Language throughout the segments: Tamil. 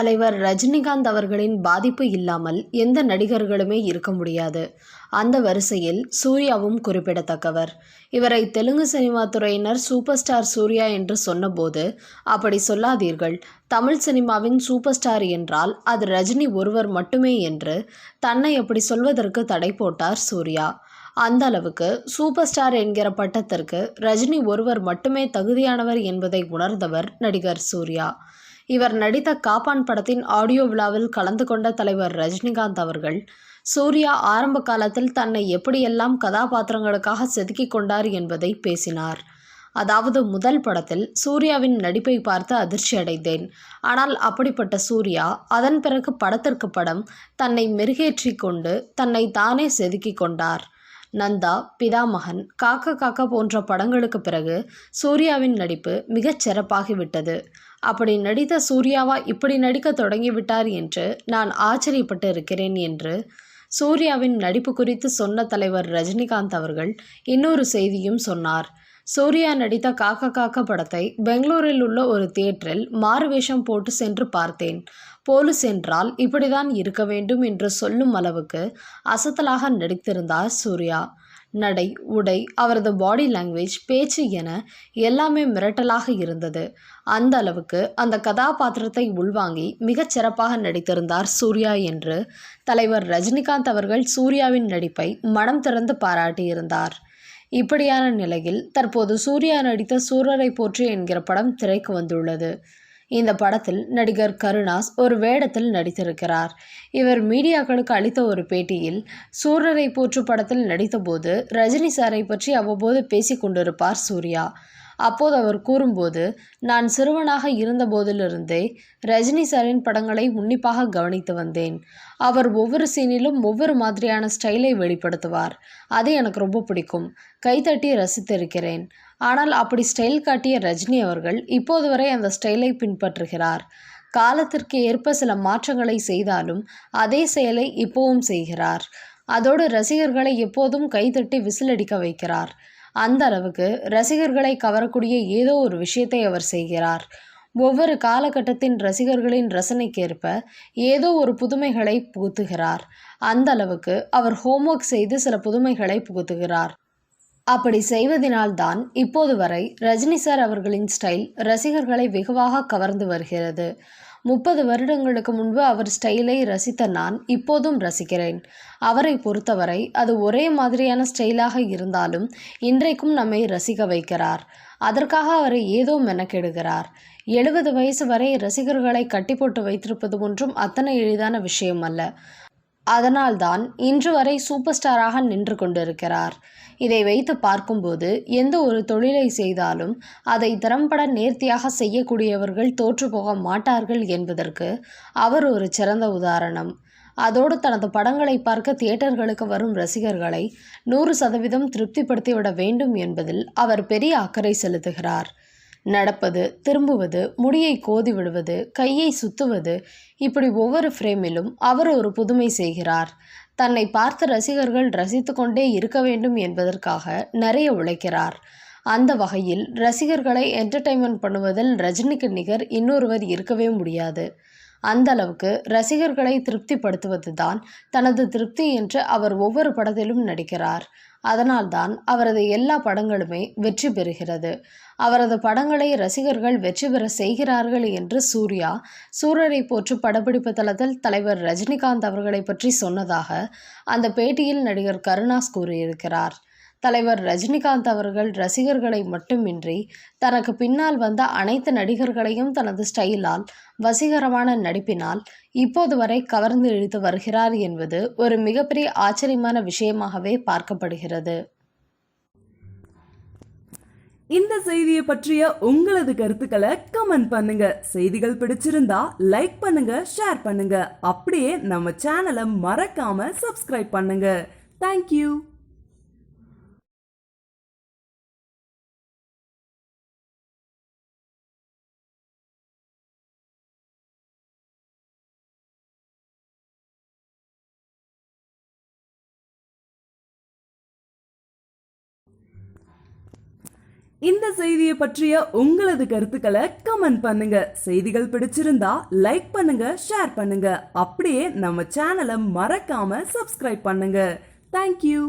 தலைவர் ரஜினிகாந்த் அவர்களின் பாதிப்பு இல்லாமல் எந்த நடிகர்களுமே இருக்க முடியாது. அந்த வரிசையில் சூர்யாவும் குறிப்பிடத்தக்கவர். இவரை தெலுங்கு சினிமா துறையினர் சூப்பர் ஸ்டார் சூர்யா என்று சொன்னபோது அப்படி சொல்லாதீர்கள். தமிழ் சினிமாவின் சூப்பர் ஸ்டார் என்றால் அது ரஜினி ஒருவர் மட்டுமே என்று தன்னை அப்படி சொல்வதற்கு தடை போட்டார் சூர்யா. அந்த அளவுக்கு சூப்பர் ஸ்டார் என்கிற பட்டத்திற்கு ரஜினி ஒருவர் மட்டுமே தகுதியானவர் என்பதை உணர்ந்தவர் நடிகர் சூர்யா. இவர் நடித்த காப்பான் படத்தின் ஆடியோ விழாவில் கலந்து கொண்ட தலைவர் ரஜினிகாந்த் அவர்கள் சூர்யா ஆரம்ப காலத்தில் தன்னை எப்படியெல்லாம் கதாபாத்திரங்களுக்காக செதுக்கிக் கொண்டார் என்பதை பேசினார். அதாவது முதல் படத்தில் சூர்யாவின் நடிப்பை பார்த்து அதிர்ச்சி அடைந்தேன். ஆனால் அப்படிப்பட்ட சூர்யா அதன் பிறகு படத்திற்கு படம் தன்னை மெருகேற்றி கொண்டு தன்னை தானே செதுக்கிக் கொண்டார். நந்தா பிதாமகன் காக்க காக்க போன்ற படங்களுக்கு பிறகு சூர்யாவின் நடிப்பு மிகச் சிறப்பாகிவிட்டது. அப்படி நடித்த சூர்யாவா இப்படி நடிக்க தொடங்கிவிட்டார் என்று நான் ஆச்சரியப்பட்டு இருக்கிறேன் என்று சூர்யாவின் நடிப்பு குறித்து சொன்ன தலைவர் ரஜினிகாந்த் அவர்கள் இன்னொரு செய்தியும் சொன்னார். சூர்யா நடித்த காக்க காக்க படத்தை பெங்களூரில் உள்ள ஒரு தியேட்டரில் மாறுவேஷம் போட்டு சென்று பார்த்தேன். போலீஸ் என்றால் இப்படிதான் இருக்க வேண்டும் என்று சொல்லும் அளவுக்கு அசத்தலாக நடித்திருந்தார் சூர்யா. நடை உடை அவரது பாடி லாங்குவேஜ் பேச்சு என எல்லாமே மிரட்டலாக இருந்தது. அந்த அளவுக்கு அந்த கதாபாத்திரத்தை உள்வாங்கி மிகச் சிறப்பாக நடித்திருந்தார் சூர்யா என்று தலைவர் ரஜினிகாந்த் அவர்கள் சூர்யாவின் நடிப்பை மனம் திறந்து பாராட்டியிருந்தார். இப்படியான நிலையில் தற்போது சூர்யா நடித்த சூரரை போற்றி என்கிற படம் திரைக்கு வந்துள்ளது. இந்த படத்தில் நடிகர் கருணாஸ் ஒரு வேடத்தில் நடித்திருக்கிறார். இவர் மீடியாக்களுக்கு அளித்த ஒரு பேட்டியில் சூரரை போற்று படத்தில் நடித்தபோது ரஜினி சாரை பற்றி அவ்வப்போது பேசிக் கொண்டிருப்பார் சூர்யா. அப்போது அவர் கூறும்போது நான் சிறுவனாக இருந்த போதிலிருந்தே ரஜினி சாரின் படங்களை உன்னிப்பாக கவனித்து வந்தேன். அவர் ஒவ்வொரு சீனிலும் ஒவ்வொரு மாதிரியான ஸ்டைலை வெளிப்படுத்துவார். அது எனக்கு ரொம்ப பிடிக்கும். கைத்தட்டி ரசித்திருக்கிறேன். ஆனால் அப்படி ஸ்டைல் காட்டிய ரஜினி அவர்கள் இப்போது வரை அந்த ஸ்டைலை பின்பற்றுகிறார். காலத்திற்கு ஏற்ப சில மாற்றங்களை செய்தாலும் அதே செயலை இப்போவும் செய்கிறார். அதோடு ரசிகர்களை எப்போதும் கைதட்டி விசிலடிக்க வைக்கிறார். அந்த அளவுக்கு ரசிகர்களை கவரக்கூடிய ஏதோ ஒரு விஷயத்தை அவர் செய்கிறார். ஒவ்வொரு காலகட்டத்தின் ரசிகர்களின் ரசனைக்கேற்ப ஏதோ ஒரு புதுமைகளை புகுத்துகிறார். அந்த அளவுக்கு அவர் ஹோம்ஒர்க் செய்து சில புதுமைகளை புகுத்துகிறார். அப்படி செய்வதனால்தான் இப்போது வரை ரஜினி சார் அவர்களின் ஸ்டைல் ரசிகர்களை வெகுவாக கவர்ந்து வருகிறது. முப்பது வருடங்களுக்கு முன்பு அவர் ஸ்டைலை ரசித்த நான் இப்போதும் ரசிக்கிறேன். அவரை பொறுத்தவரை அது ஒரே மாதிரியான ஸ்டைலாக இருந்தாலும் இன்றைக்கும் நம்மை ரசிக்க வைக்கிறார். அதற்காக அவரை ஏதோ மெனக்கெடுகிறார். எழுபது வயசு வரை ரசிகர்களை கட்டி போட்டு வைத்திருப்பது ஒன்றும் அத்தனை எளிதான விஷயம் அல்ல அதனால்தான் இன்று வரை சூப்பர் ஸ்டாராக நின்று கொண்டிருக்கிறார். இதை வைத்து பார்க்கும்போது எந்த ஒரு தொழிலை செய்தாலும் அதை திறம்பட நேர்த்தியாக செய்யக்கூடியவர்கள் தோற்றுப்போக மாட்டார்கள் என்பதற்கு அவர் ஒரு சிறந்த உதாரணம். அதோடு தனது படங்களை பார்க்க தியேட்டர்களுக்கு வரும் ரசிகர்களை நூறு சதவீதம் திருப்திப்படுத்திவிட வேண்டும் என்பதில் அவர் பெரிய அக்கறை செலுத்துகிறார். நடப்பது திரும்புவது முடியை கோதி விடுவது கையை சுத்துவது இப்படி ஒவ்வொரு ஃப்ரேமிலும் அவர் ஒரு புதுமை செய்கிறார். தன்னை பார்த்த ரசிகர்கள் ரசித்து கொண்டே இருக்க வேண்டும் என்பதற்காக நிறைய உழைக்கிறார். அந்த வகையில் ரசிகர்களை என்டர்டைன்மெண்ட் பண்ணுவதில் ரஜினிக்கு நிகர் இன்னொருவர் இருக்கவே முடியாது. அந்த அளவுக்கு ரசிகர்களை திருப்திப்படுத்துவது தான் தனது திருப்தி என்று அவர் ஒவ்வொரு படத்திலும் நடிக்கிறார். அதனால்தான் அவரது எல்லா படங்களுமே வெற்றி பெறுகிறது. அவரது படங்களை ரசிகர்கள் வெற்றி பெற செய்கிறார்கள் என்று சூர்யா சூரரை போற்று படப்பிடிப்பு தளத்தில் தலைவர் ரஜினிகாந்த் அவர்களை பற்றி சொன்னதாக அந்த பேட்டியில் நடிகர் கருணாஸ் கூறியிருக்கிறார். தலைவர் ரஜினிகாந்த் அவர்கள் ரசிகர்களை மட்டுமின்றி தனக்கு பின்னால் வந்த அனைத்து நடிகர்களையும் தனது ஸ்டைலால் வசீகரமான நடிப்பினால் இப்போது வரை கவர்ந்து இழுத்து வருகிறார் என்பது ஒரு மிகப்பெரிய ஆச்சரியமான விஷயமாகவே பார்க்கப்படுகிறது. இந்த செய்தியை பற்றிய உங்களது கருத்துக்களை கமெண்ட் பண்ணுங்க. செய்திகள் பிடிச்சிருந்தா லைக் பண்ணுங்க ஷேர் பண்ணுங்க. அப்படியே நம்ம சேனலை மறக்காம சப்ஸ்கிரைப் பண்ணுங்க. தேங்க்யூ இந்த செய்தியை பற்றிய உங்களது கருத்துக்களை கமெண்ட் பண்ணுங்க. செய்திகள் பிடிச்சிருந்தா லைக் பண்ணுங்க ஷேர் பண்ணுங்க. அப்படியே நம்ம சேனலை மறக்காம சப்ஸ்கிரைப் பண்ணுங்க. தேங்க்யூ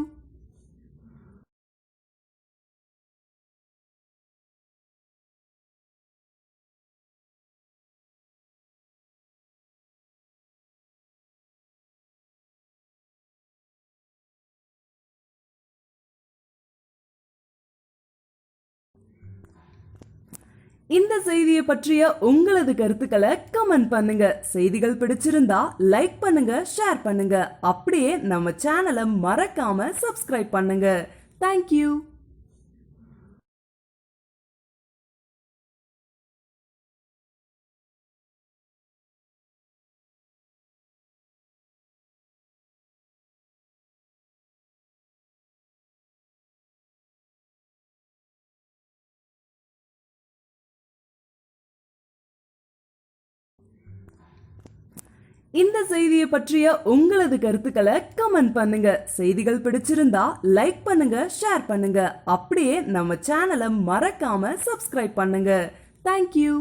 இந்த செய்தியை பற்றிய உங்களது கருத்துக்களை கமெண்ட் பண்ணுங்க. செய்திகள் பிடிச்சிருந்தா லைக் பண்ணுங்க ஷேர் பண்ணுங்க. அப்படியே நம்ம சேனலை மறக்காம சப்ஸ்கிரைப் பண்ணுங்க. தேங்க்யூ இந்த செய்தியை பற்றிய உங்களது கருத்துக்களை கமெண்ட் பண்ணுங்க. செய்திகள் பிடிச்சிருந்தா லைக் பண்ணுங்க ஷேர் பண்ணுங்க. அப்படியே நம்ம சேனலை மறக்காம சப்ஸ்கிரைப் பண்ணுங்க. தேங்க்யூ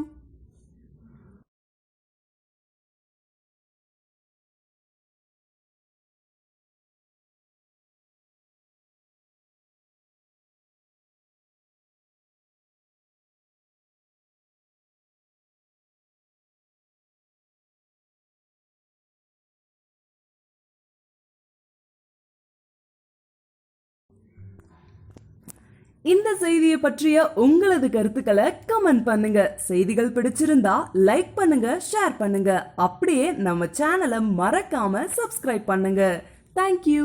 இந்த செய்தியை பற்றிய உங்களது கருத்துக்களை கமெண்ட் பண்ணுங்க. செய்திகள் பிடிச்சிருந்தா லைக் பண்ணுங்க ஷேர் பண்ணுங்க. அப்படியே நம்ம சேனலை மறக்காம சப்ஸ்கிரைப் பண்ணுங்க. தேங்க்யூ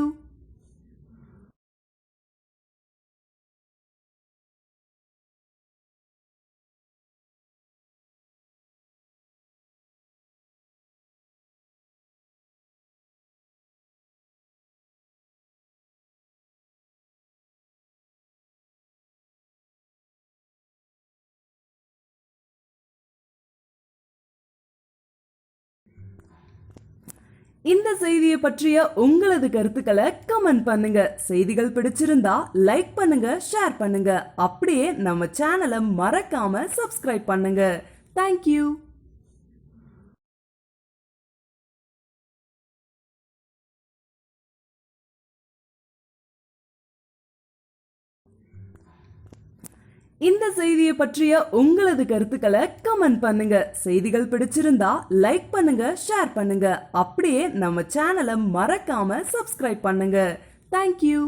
இந்த செய்தியை பற்றிய உங்களது கருத்துக்களை கமெண்ட் பண்ணுங்க. செய்திகள் பிடிச்சிருந்தா லைக் பண்ணுங்க ஷேர் பண்ணுங்க. அப்படியே நம்ம சேனலை மறக்காம சப்ஸ்கிரைப் பண்ணுங்க. தேங்க்யூ இந்த செய்தியை பற்றிய உங்களது கருத்துக்களை கமெண்ட் பண்ணுங்க. செய்திகள் பிடிச்சிருந்தா லைக் பண்ணுங்க ஷேர் பண்ணுங்க. அப்படியே நம்ம சேனலை மறக்காம சப்ஸ்கிரைப் பண்ணுங்க. தேங்க்யூ